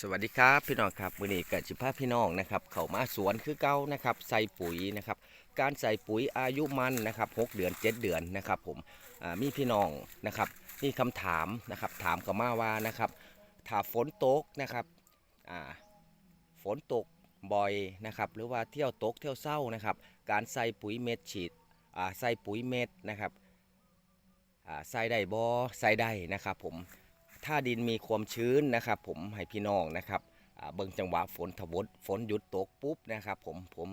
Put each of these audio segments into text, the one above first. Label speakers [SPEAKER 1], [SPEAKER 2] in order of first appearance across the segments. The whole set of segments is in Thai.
[SPEAKER 1] สวัสดีครับพี่น้องครับวันนี้เกิดสิภาพี่น้องนะครับเข้ามาสวนคือเก่านะครับใส่ปุ๋ยนะครับการใส่ปุ๋ยอายุมันนะครับหกเดือน 7 เดือนนะครับผมมีพี่น้องนะครับมีคำถามนะครับถามกับมาว่านะครับถ้าฝนตกนะครับฝนตกบ่อยนะครับหรือว่าเที่ยวตกเที่ยวเศร้านะครับการใส่ปุ๋ยเม็ดฉีดใส่ปุ๋ยเม็ดนะครับใส่ได้บ่ใส่ได้นะครับผม ถ้าดินมีความชื้นนะครับ ผมให้พี่น้องนะครับเบิ่งจังหวะฝนทวดฝนหยุดตกปุ๊บนะครับ ผมผม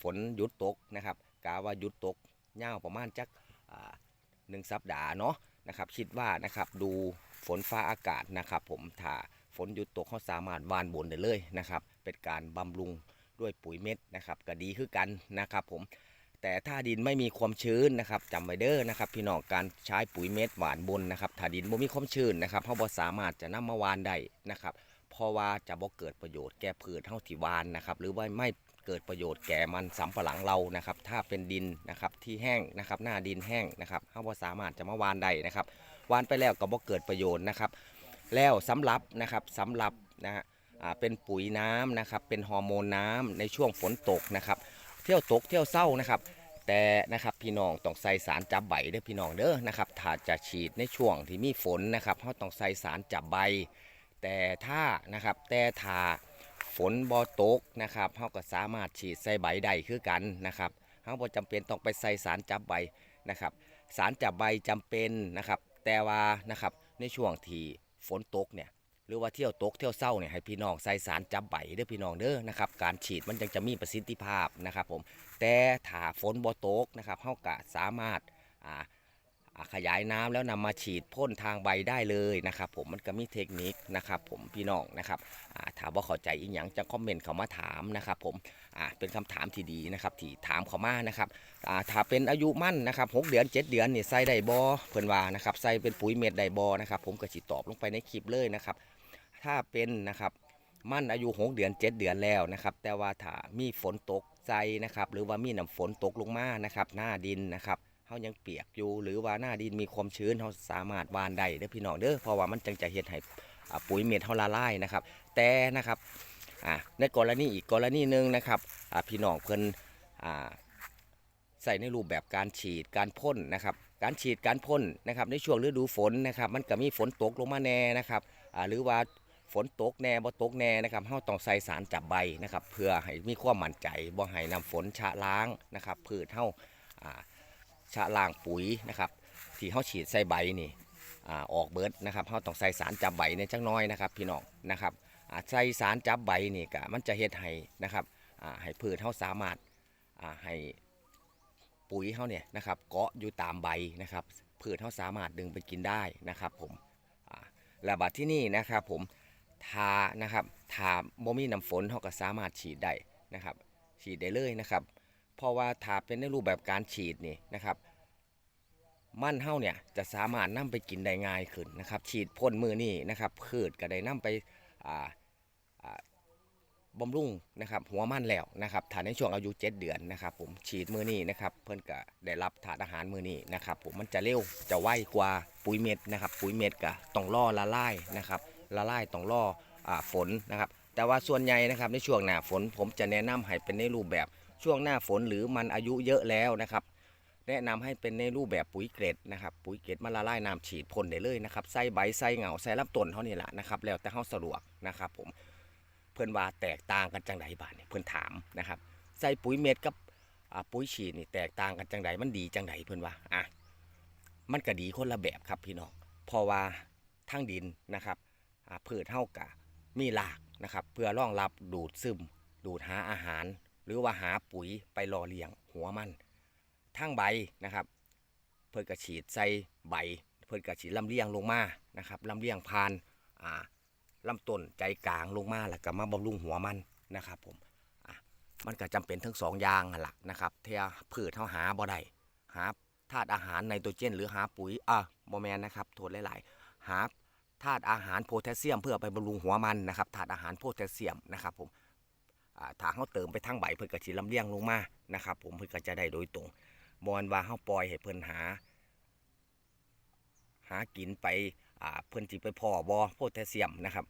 [SPEAKER 1] ฝนหยุดตกนะครับกาว่าหยุดตกยาวประมาณจักหนึ่งสัปดาห์เนาะนะครับ คิดว่านะครับดูฝนฟ้าอากาศนะครับ ผมถ้าฝนหยุดตกเขาสามารถวานบนได้เลยนะครับ เป็นการบำรุงด้วยปุ๋ยเม็ดนะครับก็ดีคือกันนะครับ ผม แต่ถ้าดินไม่มีความชื้นนะครับจำไว้เด้อนะครับ พี่น้องการใช้ปุ๋ยเม็ดหวานบนนะครับถ้าดินบ่มีความชื้นนะครับเขาบ่สามารถจะนำมาวานได้นะครับเพราะว่าจะบ่เกิดประโยชน์แก่พืชเท่าที่วานนะครับ หรือว่าไม่เกิดประโยชน์แก่มันสำปะหลังเรานะครับ ถ้าเป็นดินนะครับที่แห้งนะครับ หน้าดินแห้งนะครับเขาบ่สามารถจะมาวานได้นะครับ วานไปแล้วก็บ่เกิดประโยชน์นะครับ แล้วสำหรับนะครับสำหรับนะฮะเป็นปุ๋ยน้ำนะครับ เป็นฮอร์โมนน้ำในช่วงฝนตกนะครับ เที่ยวตกเที่ยวเศร้านะครับ แต่นะครับพี่น้องต้องใส่สารจับใบเด้อพี่น้องเด้อนะครับถ้าจะฉีดในช่วงที่มีฝนนะครับเขาต้องใส่สารจับใบ แต่ถ้านะครับแต่ถ้าฝนบ่ตกนะครับเขาก็สามารถฉีดใส่ใบได้คือกันนะครับเขาบ่จำเป็นต้องไปใส่สารจับใบนะครับสารจับใบจำเป็นนะครับ แต่ว่านะครับในช่วงที่ฝนตกเนี่ย หรือว่าเที่ยวตกเที่ยวเศร้าเนี่ยให้พี่น้องใส่สารจับใบเด้อพี่น้องเด้อนะครับการฉีดมันจึงจะมีประสิทธิภาพนะครับผมแต่ถ้าฝนบ่ตกนะครับเฮาก็สามารถอ่าขยายน้ำแล้วนำมาฉีดพ่นทางใบได้เลยนะครับผมมันก็มีเทคนิคนะครับผมพี่น้องนะครับาถ้าบ่เข้าใจอีกอย่างจะคอมเมนต์เข้ามาถามนะครับผมอ่าเป็นคำถามที่ดีนะครับที่ถามเข้ามานะครับอ่าถ้าเป็นอายุมั่นนะครับหกเดือน 7 เดือนเนี่ยใส่ได้บ่เพิ่นว่านะครับใส่เป็นปุ๋ยเม็ดได้บ่นะครับผมก็สิตอบลงไปในคลิปเลยนะครับ ถ้าเป็นนะครับมันอายุ6เดือน7เดือนแล้วนะครับแต่ว่าถ้ามีฝนตกใจนะครับหรือว่ามีน้ำฝนตกลงมานะครับหน้าดินนะครับเขายังเปียกอยู่ หรือว่าหน้าดินมีความชื้นเขาสามารถวานได้เด้อพี่น้องเด้อเพราะว่ามันจังจะเฮ็ดให้ปุ๋ยเม็ดเขาละลายนะครับแต่นะครับอ่าในกรณีอีกกรณีหนึ่งนะครับพี่น้องเพิ่นอ่าใส่ในรูปแบบการฉีดการพ่นนะครับการฉีดการพ่นนะครับในช่วงฤดูฝนนะครับมันก็มีฝนตกลงมาแน่นะครับอ่าหรือว่า ฝนตกแน่บ่ตกแน่นะครับเฮาต้องใส่สารจับใบนะครับเพื่อให้มีความมั่นใจบ่ให้นำฝนชะล้างนะครับพืชเฮาอ่าชะล้างปุ๋ยนะครับที่เฮาฉีดใส่ใบนี่อ่าออกเบิดนะครับเฮาต้องใส่สารจับใบในจักน้อยนะครับพี่น้องนะครับอ่าใส่สารจับใบนี่ก็มันจะเฮ็ดให้นะครับอ่าให้พืชเฮาสามารถอ่าให้ปุ๋ยเฮาเนี่ยนะครับเกาะอยู่ตามใบนะครับพืชเฮาสามารถดึงไปกินได้นะครับผมอ่าและบัดที่นี่นะครับผม ทานะครับทาบ่มีน้ำฝนเขาก็สามารถฉีดได้นะครับ ฉีดได้เลยนะครับเพราะว่าถ้าเป็นในรูปแบบการฉีดนี่นะครับ มันเฮาเนี่ยจะสามารถนำไปกินได้ง่ายขึ้นนะครับ ฉีดพ่นมือนี่นะครับพืชก็ได้นำไปอ่าอ่าบำรุงนะครับหัวมันแล้วนะครับถ้าในช่วงอายุ 7 เดือนนะครับผมฉีดมือนี่นะครับเพิ่นก็ได้รับถาดอาหารมือนี่นะครับผมมันจะเร็วจะไวกว่าปุ๋ยเม็ดนะครับปุ๋ยเม็ดก็ต้องล่อละลายนะครับ ละลายต้องรออาฝนนะครับ แต่ว่าส่วนใหญ่นะครับในช่วงหน้าฝนผมจะแนะนำให้เป็นในรูปแบบช่วงหน้าฝนหรือมันอายุเยอะแล้วนะครับแนะนำให้เป็นในรูปแบบปุ๋ยเกรดนะครับปุ๋ยเกรดมาละลายน้ำฉีดพ่นได้เลยนะครับใส่ใบใส่เหงาใส่ลำต้นเท่านี้แหละนะครับแล้วแต่เขาสะดวกนะครับผมเพื่อนว่าแตกต่างกันจังไดบ้านเนี่ยเพื่อนถามนะครับใส่ปุ๋ยเม็ดกับปุ๋ยฉีดนี่แตกต่างกันจังไดมันดีจังไดเพื่อนว่าอะมันก็ดีคนละแบบครับพี่น้องเพราะว่าทั้งดินนะครับ พืชเท่ากะมีหลากนะครับ เพื่อรองรับดูดซึม ดูดหาอาหาร หรือว่าหาปุ๋ยไปรอเลี้ยงหัวมันทั้งใบนะครับ เพื่อกระฉีดใส่ใบ เพื่อกระฉีดลำเลียงลงมานะครับลำเลียงผ่านอ่าลำต้นใจกลางลงมาแล้วก็มาบำรุงหัวมันนะครับผมอะมันก็จำเป็นทั้งสองอย่างหละนะครับเทียพืชเท่าหาบ่ได้หาธาตุอาหารไนโตรเจน หรือหาปุ๋ยอะโมแมนนะครับโทษหลาย ๆ หา ธาตุอาหารโพแทสเซียม เพื่อไปบำรุงหัวมันนะครับธาตุอาหารโพแทสเซียมนะครับผมถ้าเขาเติมไปทั้งใบเพื่อกระชีลำเลียงลงมานะครับ ผมเพื่อก็จะได้โดยตรงบอนว่าเขาปล่อยให้เพิ่นหา หากินไปเพิ่อนจิไปพ่อบอโพแทสเซียมนะครับ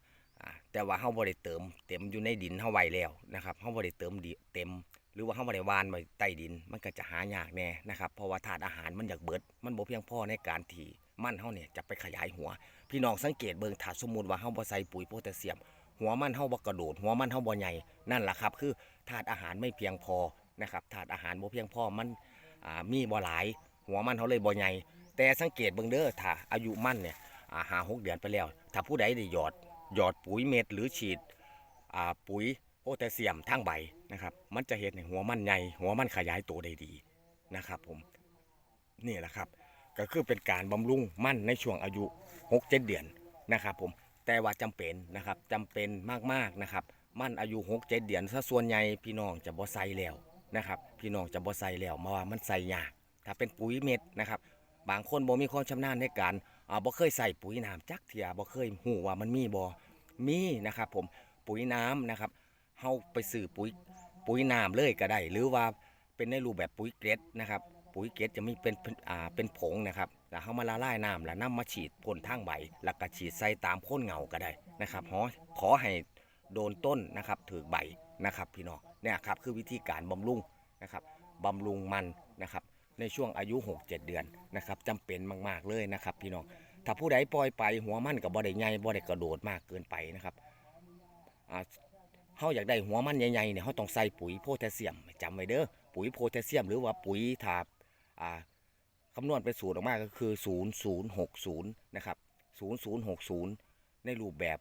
[SPEAKER 1] แต่ว่าเฮาบ่ได้เติมเต็มอยู่ในดินเฮาไว้แล้วนะครับเฮาบ่ได้เติมเต็ม หรือว่าเฮาบ่ได้หวานไว้ใต้ดิน มันก็จะหายากแน่นะครับเพราะว่าธาตุอาหารมันอยากเบิด มันบ่เพียงพอในการที่มันเฮาเนี่ยจะไปขยายหัว พี่น้องสังเกตเบิ่งถ้าสมมุติว่าเฮาบ่ใส่ปุ๋ยโพแทสเซียม หัวมันเฮาบ่กระโดด หัวมันเฮาบ่ใหญ่นั่นแหละครับ คือธาตุอาหารไม่เพียงพอนะครับธาตุอาหารบ่เพียงพอมันอ่ามีบ่หลาย หัวมันเฮาเลยบ่ใหญ่แต่สังเกตเบิ่งเด้อถ้าอายุมันเนี่ยอ่าหาหกเดือนไปแล้ว ถ้าผู้ใดได้หยอดหยอดปุ๋ยเม็ดหรือฉีดอ่าปุ๋ยโพแทสเซียมทางใบนะครับมันจะเฮ็ดให้หัวมันใหญ่หัวมันขยายตัวได้ดีนะครับผมนี่แหละครับ ก็คือเป็นการบำรุงมั่นในช่วงอายุ6-7เดือนนะครับผมแต่ว่าจำเป็นนะครับจำเป็นมากๆนะครับมั่นอายุ6-7เดือนซะส่วนใหญ่พี่น้องจะบ่ใส่แล้วนะครับพี่น้องจะบ่ใส่แล้วมาว่ามันใส่ยากถ้าเป็นปุ๋ยเม็ดนะครับบางคนบ่มีความชำนาญในการอ่าบ่เคยใส่ปุ๋ยน้ำจักเทียบ่เคยหูว่ามันมีบ่มีนะครับผมปุ๋ยน้ำนะครับเฮาไปซื้อปุ๋ยปุ๋ยน้ำเลยก็ได้ หรือว่าเป็นในรูปแบบปุ๋ยเกล็ดนะครับ ปุ๋ยเกล็ดจะมีเป็นอ่าเป็นผงนะครับแล้วเฮามาละลายน้ำแล้วนำมาฉีดพ่นทางใบ แล้วก็ฉีดใส่ตามโคนเหงาก็ได้นะครับขอขอให้โดนต้นนะครับถือใบนะครับพี่น้องเนี่ยครับคือวิธีการบำรุงนะครับบำรุงมันนะครับในช่วงอายุ 6-7 เดือนนะครับจำเป็นมาก ๆ เลยนะครับ พี่น้องถ้าผู้ใดปล่อยไปหัวมันกับบ่ได้ใหญ่บ่ได้กระโดดมากเกินไปนะครับเฮาอยากได้หัวมันใหญ่ๆเนี่ยเฮาต้องใส่ปุ๋ยโพแทสเซียมจำไว้เด้อปุ๋ยโพแทสเซียม หรือว่าปุ๋ยถา อ่าคำนวณเป็นสูตรออกมาก็คือ 0060 นะครับ 0060 ในรูปแบบ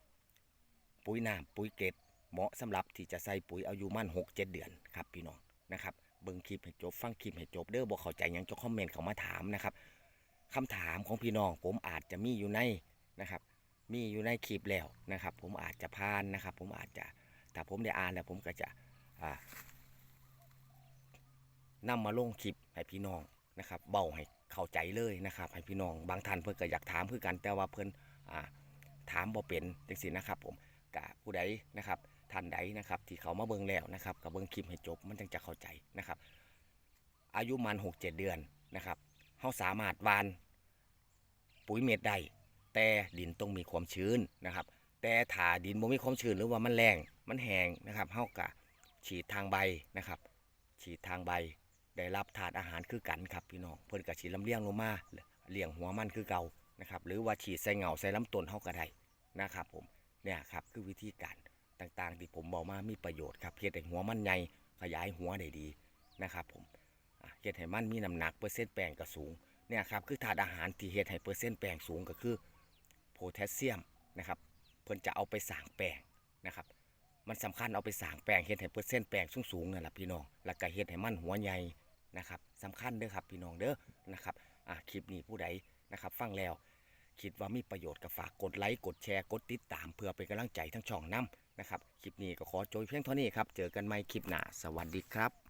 [SPEAKER 1] ปุ๋ยน้ำปุ๋ยเกล็ดเหมาะสำหรับที่จะใส่ปุ๋ยอายุมั่น 6-7 เดือนครับพี่น้องนะครับเบิ่งคลิปให้จบฟังคลิปให้จบเด้อบ่เข้าใจยังจะคอมเมนต์เข้ามาถามนะครับคำถามของพี่น้องผมอาจจะมีอยู่ในนะครับ มีอยู่ในคลิปแล้วนะครับ ผมอาจจะพานนะครับ ผมอาจจะถ้าผมได้อ่านแล้วผมก็จะอ่านำมาลงคลิปให้พี่น้อง นะครับเบาให้เข้าใจเลยนะครับให้พี่น้องบางท่านเพิ่อนก็อยากถามคือกันแต่ว่าเพิ่นอ่าถามบ่เป็นจังซี่นะครับผมกะผู้ใดนะครับท่านใดนะครับที่เขามาเบิ่งแล้วนะครับก็เบิ่งคลิปให้จบมันจึงจะเข้าใจนะครับ อายุมัน6-7เจ็ดเดือนนะครับเฮาสามารถวานปุ๋ยเม็ดได้แต่ดินต้องมีความชื้นนะครับ แต่ถ้าดินบ่มีความชื้นหรือว่ามันแรงมันแห้งนะครับเฮากะฉีดทางใบนะครับ ฉีดทางใบ ได้รับถาดอาหารคือกันครับพี่น้องเพิ่นก็ฉีดลำเลียงลงมาเลี้ยงหัวมันคือเก่านะครับหรือว่าฉีดใส่เหงาใส่ลำต้นเฮาก็ได้นะครับผมเนี่ยครับคือวิธีการต่างๆ ที่ผมบอกมามีประโยชน์ครับเฮ็ดให้หัวมันใหญ่ขยายหัวได้ดีนะครับผมเฮ็ดให้มันมีน้ำหนักเปอร์เซ็นต์แป้งก็สูงเนี่ยครับคือถาดอาหารที่เฮ็ดให้เปอร์เซ็นต์แป้งสูงก็คือโพแทสเซียมนะครับเพิ่นจะเอาไปสางแป้งนะครับมันสำคัญเอาไปสางแป้งเฮ็ดให้เปอร์เซ็นต์แป้งสูงๆนั่นแหละพี่น้องแล้วก็เฮ็ดให้มันหัวใหญ่ นะครับสำคัญเด้อครับพี่น้องเด้อนะครับอะคลิปนี้ผู้ใดนะครับฟังแล้ว คิดว่ามีประโยชน์ก็ฝากกดไลค์กดแชร์กดติดตาม เพื่อเป็นกำลังใจทั้งช่องน้ำนะครับคลิปนี้ก็ขอโจยเพียงเท่านี้ครับเจอกันใหม่คลิปหน้าสวัสดีครับ